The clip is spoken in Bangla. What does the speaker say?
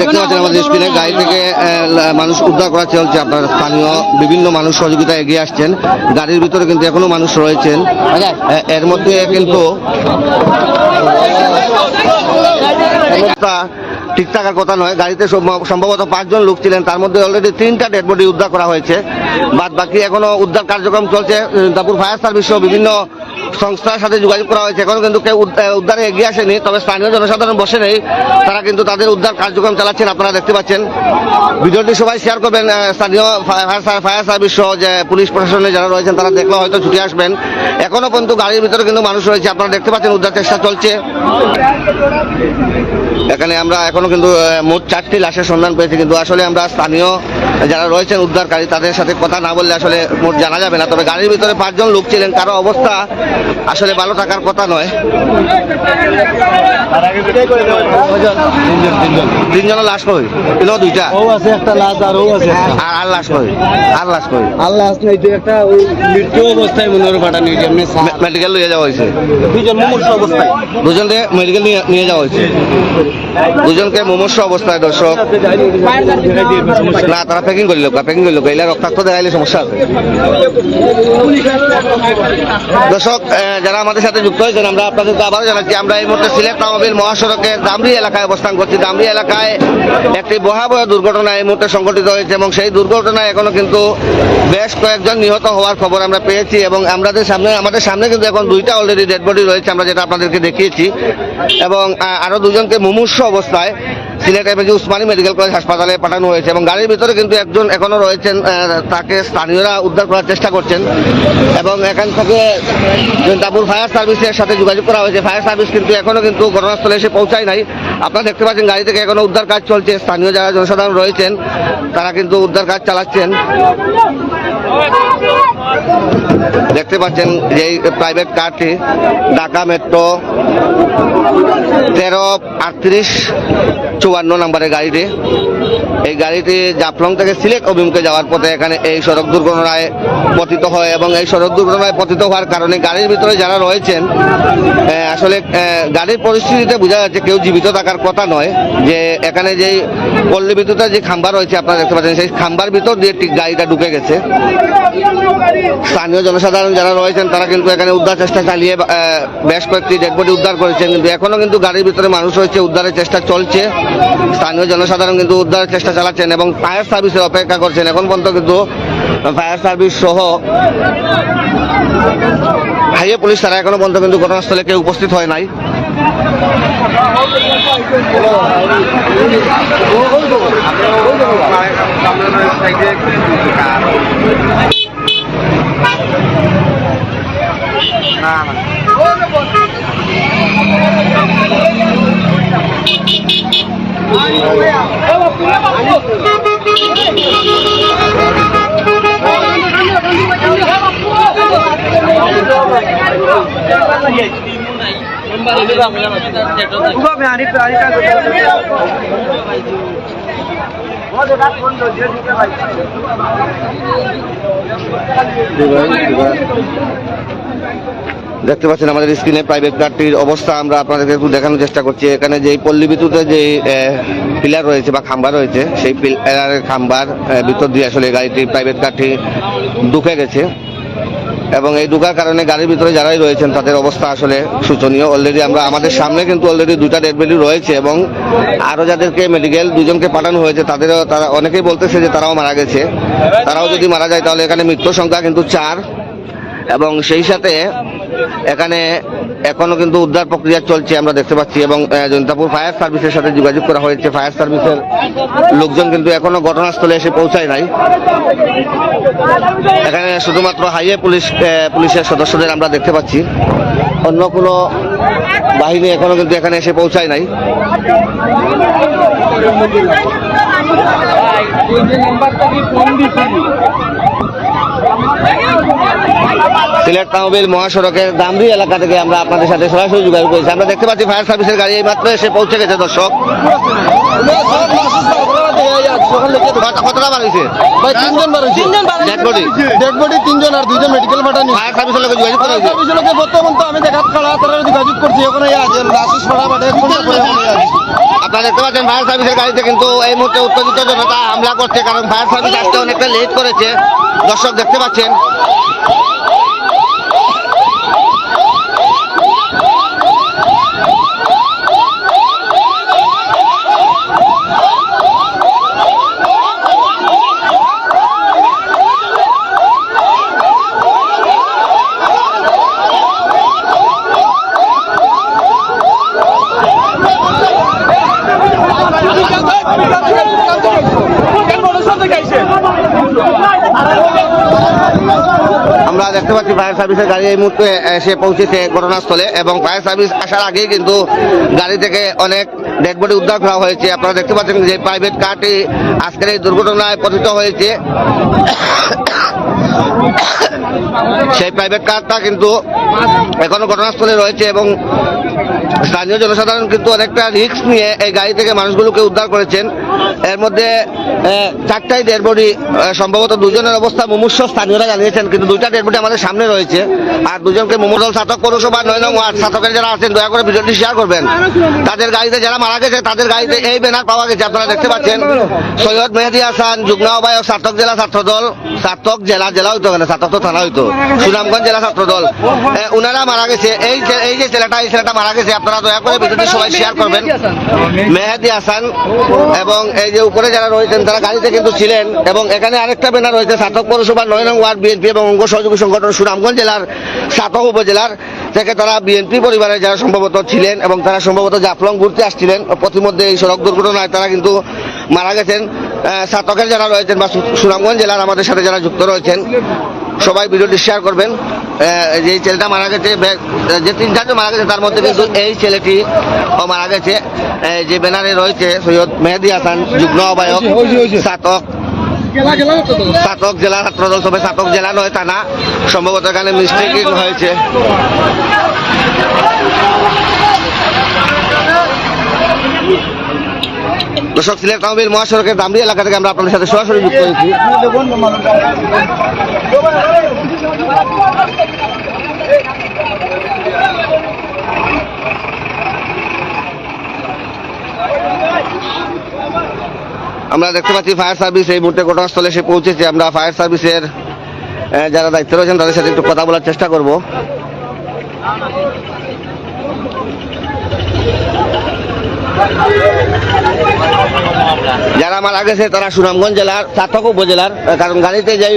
দেখতে পাচ্ছেন আমাদের স্ক্রিনে গাড়ি থেকে মানুষ উদ্ধার করা চলছে। আপনার স্থানীয় বিভিন্ন মানুষ সহযোগিতা এগিয়ে আসছেন। গাড়ির ভিতরে কিন্তু এখনও মানুষ রয়েছেন। এর মধ্যে কিন্তু অবস্থা ঠিক থাকার কথা নয়। গাড়িতে সম্ভবত পাঁচজন লোক ছিলেন। তার মধ্যে অলরেডি তিনটা ডেড বডি উদ্ধার করা হয়েছে। বাদ বাকি এখনও উদ্ধার কার্যক্রম চলছে। দাপুর ফায়ার সার্ভিস সহ বিভিন্ন সংস্থার সাথে যোগাযোগ করা হয়েছে। এখনও কিন্তু কেউ উদ্ধারে এগিয়ে আসেনি। তবে স্থানীয় জনসাধারণ বসে নেই। তারা কিন্তু তাদের উদ্ধার কার্যক্রম চালাচ্ছেন। আপনারা দেখতে পাচ্ছেন। ভিডিওটি সবাই শেয়ার করবেন। স্থানীয় ফায়ার সার্ভিস সহ যে পুলিশ প্রশাসনে যারা রয়েছেন, তারা দেখলে হয়তো ছুটে আসবেন। এখনও পর্যন্ত গাড়ির ভিতরে কিন্তু মানুষ রয়েছে। আপনারা দেখতে পাচ্ছেন, উদ্ধার চেষ্টা চলছে। এখানে আমরা এখনও কিন্তু মোট চারটি লাশের সন্ধান পেয়েছি। কিন্তু আসলে আমরা স্থানীয় যারা রয়েছেন উদ্ধারকারী তাদের সাথে কথা না বললে আসলে মোট জানা যাবে না। তবে গাড়ির ভিতরে পাঁচজন লোক ছিলেন। কারও অবস্থা আসলে ভালো থাকার কথা নয়। তিনজনের লাশ কই? এলো দুইটা। ও আছে একটা লাশ আর ও আছে আর আর লাশ কই? আর লাশ কই? আল্লাহ আসলে এই যে একটা ওই মৃত্যু অবস্থায় মনে হয় পাঠানো হয়েছে এমনি মেডিকেল নিয়ে যাওয়া হয়েছে। দুজন মুমূর্ষ অবস্থায়। দুজনকে মেডিকেল নিয়ে যাওয়া হয়েছে। দুজনকে মুমূর্ষ অবস্থায় দর্শক। না তারা প্যাকিং করল প্যাকিং করল এলে রক্তাক্ত দেখাইলে সমস্যা আছে। দর্শক যারা আমাদের সাথে যুক্ত হয়েছেন আমরা আপনাদেরকে আবারও জানাচ্ছি আমরা এই মুহূর্তে সিলেট তামাবিল মহাসড়কের দামরি এলাকায় অবস্থান করছি। দামরি এলাকায় একটি ভয়াবহ দুর্ঘটনা এই মুহূর্তে সংঘটিত হয়েছে এবং সেই দুর্ঘটনায় এখনও কিন্তু বেশ কয়েকজন নিহত হওয়ার খবর আমরা পেয়েছি এবং আমাদের সামনে আমাদের সামনে কিন্তু এখন দুইটা অলরেডি ডেড বডি রয়েছে আমরা যেটা আপনাদেরকে দেখিয়েছি। এবং আহ, আরও দুজনকে মুমূর্ষ অবস্থায় Sylhet MAG Osmani medical college হাসপাতালে পাঠানো হয়েছে এবং গাড়ির ভিতরে কিন্তু একজন এখনও রয়েছেন তাকে স্থানীয়রা উদ্ধার করার চেষ্টা করছেন এবং এখান থেকে দাপুর ফায়ার সার্ভিসের সাথে যোগাযোগ করা হয়েছে। ফায়ার সার্ভিস কিন্তু এখনও কিন্তু ঘটনাস্থলে এসে পৌঁছায় নাই। আপনারা দেখতে পাচ্ছেন গাড়ি থেকে এখনও উদ্ধার কাজ চলছে। স্থানীয় যারা জনসাধারণ রয়েছেন, তারা কিন্তু উদ্ধার কাজ চালাচ্ছেন। দেখতে পাচ্ছেন যে প্রাইভেট কারটি ঢাকা মেট্রো তেরো আটত্রিশ চুয়ান্ন নম্বরের গাড়িটি। এই গাড়িটি জাফলং থেকে সিলেট অভিমুখে যাওয়ার পথে এখানে এই সড়ক দুর্ঘটনায় পতিত হয় এবং এই সড়ক দুর্ঘটনায় পতিত হওয়ার কারণে গাড়ির ভিতরে যারা রয়েছেন আসলে গাড়ির পরিস্থিতিতে বোঝা যাচ্ছে কেউ জীবিত থাকার কথা নয় যে এখানে যেই পল্লী বিদ্যুতের যে খাম্বা রয়েছে, আপনারা দেখতে পাচ্ছেন, সেই খাম্বার ভিতর দিয়ে গাড়িটা ঢুকে গেছে। স্থানীয় জনসাধারণ যারা রয়েছেন, তারা কিন্তু এখানে উদ্ধার চেষ্টা চালিয়ে বেশ কয়েকটি ডেড বডি উদ্ধার করেছেন। কিন্তু এখনও কিন্তু গাড়ির ভিতরে মানুষ রয়েছে, উদ্ধারের চেষ্টা চলছে। স্থানীয় জনসাধারণ কিন্তু উদ্ধারের চেষ্টা চালাচ্ছেন এবং ফায়ার সার্ভিসের অপেক্ষা করছেন। এখন পর্যন্ত কিন্তু ফায়ার সার্ভিস সহ হাইওয়ে পুলিশ তারা এখনও পর্যন্ত কিন্তু ঘটনাস্থলে কেউ উপস্থিত হয় নাই। দেখতে পাচ্ছেন আমাদের স্ক্রিনে প্রাইভেট কারটির অবস্থা, আমরা আপনাদেরকে একটু দেখানোর চেষ্টা করছি। এখানে যে পল্লী বিদ্যুতের যে পিলার রয়েছে বা খাম্বা রয়েছে, সেই পিলারের খাম্বার ভিতর দিয়ে আসলে গাড়িটি প্রাইভেট কারটি ঢুকে গেছে। এবং এই ঢুকার কারণে গাড়ির ভিতরে যারাই রয়েছেন, তাদের অবস্থা আসলে শোচনীয়। অলরেডি আমরা, আমাদের সামনে কিন্তু অলরেডি দুটা ডেড রয়েছে এবং আরও যাদেরকে মেডিকেল দুজনকে পাঠানো হয়েছে, তাদেরও, তারা, অনেকেই বলতেছে যে তারাও মারা গেছে। তারাও যদি মারা যায় তাহলে এখানে মৃত্যুর সংখ্যা কিন্তু চার। এবং সেই সাথে এখানে এখনও কিন্তু উদ্ধার প্রক্রিয়া চলছে, আমরা দেখতে পাচ্ছি, এবং জনতাপুর ফায়ার সার্ভিসের সাথে যোগাযোগ করা হয়েছে। ফায়ার সার্ভিসের লোকজন কিন্তু এখনও ঘটনাস্থলে এসে পৌঁছায় নাই। এখানে শুধুমাত্র হাইওয়ে পুলিশ পুলিশের সদস্যদের আমরা দেখতে পাচ্ছি। অন্য কোনো বাহিনী এখনও কিন্তু এখানে এসে পৌঁছায় নাই। সিলেট তাহবিল মহাসড়কের দামরি এলাকা থেকে আমরা আপনাদের সাথে সরাসরি যোগাযোগ করেছি। আমরা দেখতে পাচ্ছি ফায়ার সার্ভিসের গাড়ি এই মাত্র এসে পৌঁছে গেছে দর্শক। ওখানে লেগে কত- কতটা বার হয়েছে ভাই তিনজন বার হয়েছে ডেড বডি ডেড বডি তিনজন আর দুইজন মেডিকেল ফায়ার সার্ভিসের লোক যোগাযোগ করা হয়েছে সার্ভিসের বর্তমান তো আমি দেখাত খাড়া তারা যোগাযোগ করছি ওখানে আছে আশিস পাড়া বাটে এক ঘণ্টা পরে আপনারা দেখতে পাচ্ছেন ফায়ার সার্ভিসের গাড়িতে কিন্তু এই মুহূর্তে উত্তেজিত জনতা হামলা করছে কারণ ফায়ার সার্ভিস আসতে অনেকটা লেট করেছে। দর্শক দেখতে পাচ্ছেন। আমরা দেখতে পাচ্ছি ফায়ার সার্ভিসের গাড়ি এই মুহূর্তে এসে পৌঁছেছে ঘটনাস্থলে এবং ফায়ার সার্ভিস আসার আগেই কিন্তু গাড়ি থেকে অনেক ডেড বডি উদ্ধার করা হয়েছে। আপনারা দেখতে পাচ্ছেন যে প্রাইভেট কারটি আজকের এই দুর্ঘটনায় পতিত হয়েছে। সেই প্রাইভেট কারটা কিন্তু এখনও ঘটনাস্থলে রয়েছে এবং স্থানীয় জনসাধারণ কিন্তু অনেকটা রিস্ক নিয়ে এই গাড়ি থেকে মানুষগুলোকে উদ্ধার করেছেন। এর মধ্যে চারটাই ডেড বডি সম্ভবত দুজনের অবস্থা মুমূর্ষ স্থানীয়রা জানিয়েছেন কিন্তু দুইটা ডেড বডি আমাদের সামনে রয়েছে। আর দুজনকে মুমূর্ষল ছাতক পৌরসভা নয় নং ওয়ার্ড ছাতকের যারা আছেন দয়া করে ভিডিওটি শেয়ার করবেন। তাদের গাড়িতে যারা মারা গেছে তাদের গাড়িতে এই ব্যানার পাওয়া গেছে আপনারা দেখতে পাচ্ছেন। সৈয়দ মেহেদি হাসান যুগ্ম আহ্বায়ক ছাতক জেলা ছাত্রদল ছাতক জেলা জেলা হইতো কেন ছাতক তো থানা হইতো সুনামগঞ্জ জেলা ছাত্রদল। এ, উনারা মারা গেছে। এই এই যে ছেলেটা এই ছেলেটা মারা গেছে আপনারা দয়া করে ভিডিওটি সবাই শেয়ার করবেন। মেহেদি হাসান এবং এই যে উপরে যারা রয়েছেন তারা গাড়িতে কিন্তু ছিলেন এবং এখানে আরেকটা ব্যানার রয়েছে সাতক পৌরসভা নয় নং ওয়ার্ড বিএনপি এবং অঙ্গ সহযোগী সংগঠন সুনামগঞ্জ জেলার সাতক উপজেলার। থেকে তারা বিএনপি পরিবারের যারা সম্ভবত ছিলেন এবং তারা সম্ভবত জাফলং ঘুরতে আসছিলেন প্রতিমধ্যে এই সড়ক দুর্ঘটনায় তারা কিন্তু মারা গেছেন। সাতকের যারা রয়েছেন বা সুনামগঞ্জ জেলার আমাদের সাথে যারা যুক্ত রয়েছেন সবাই ভিডিওটি শেয়ার করবেন। যে ছেলেটা মারা গেছে যে তিন চারজন মারা গেছে তার মধ্যে কিন্তু এই ছেলেটি ও মারা গেছে। যে ব্যানারে রয়েছে সৈয়দ মেহেদি হাসান যুগ্ম আহ্বায়ক সাতক। সাতক জেলা ছাত্রদল তবে সাতক জেলা নয় থানা। সম্ভবত এখানে মিস্টেকিং হয়েছে। দর্শক সিলেট কাউবিল মহাসড়কের দামরি এলাকা থেকে আমরা আপনাদের সাথে সরাসরি যুক্ত হয়েছি। আমরা দেখতে পাচ্ছি ফায়ার সার্ভিস, এই মুহূর্তে ঘটনাস্থলে এসে পৌঁছেছে। আমরা ফায়ার সার্ভিসের যারা দায়িত্ব রয়েছেন, তাদের সাথে একটু কথা বলার চেষ্টা করব। যারা মারা গেছে, তারা সুনামগঞ্জ জেলার, চাতক উপজেলার, কারণ গাড়িতে যাই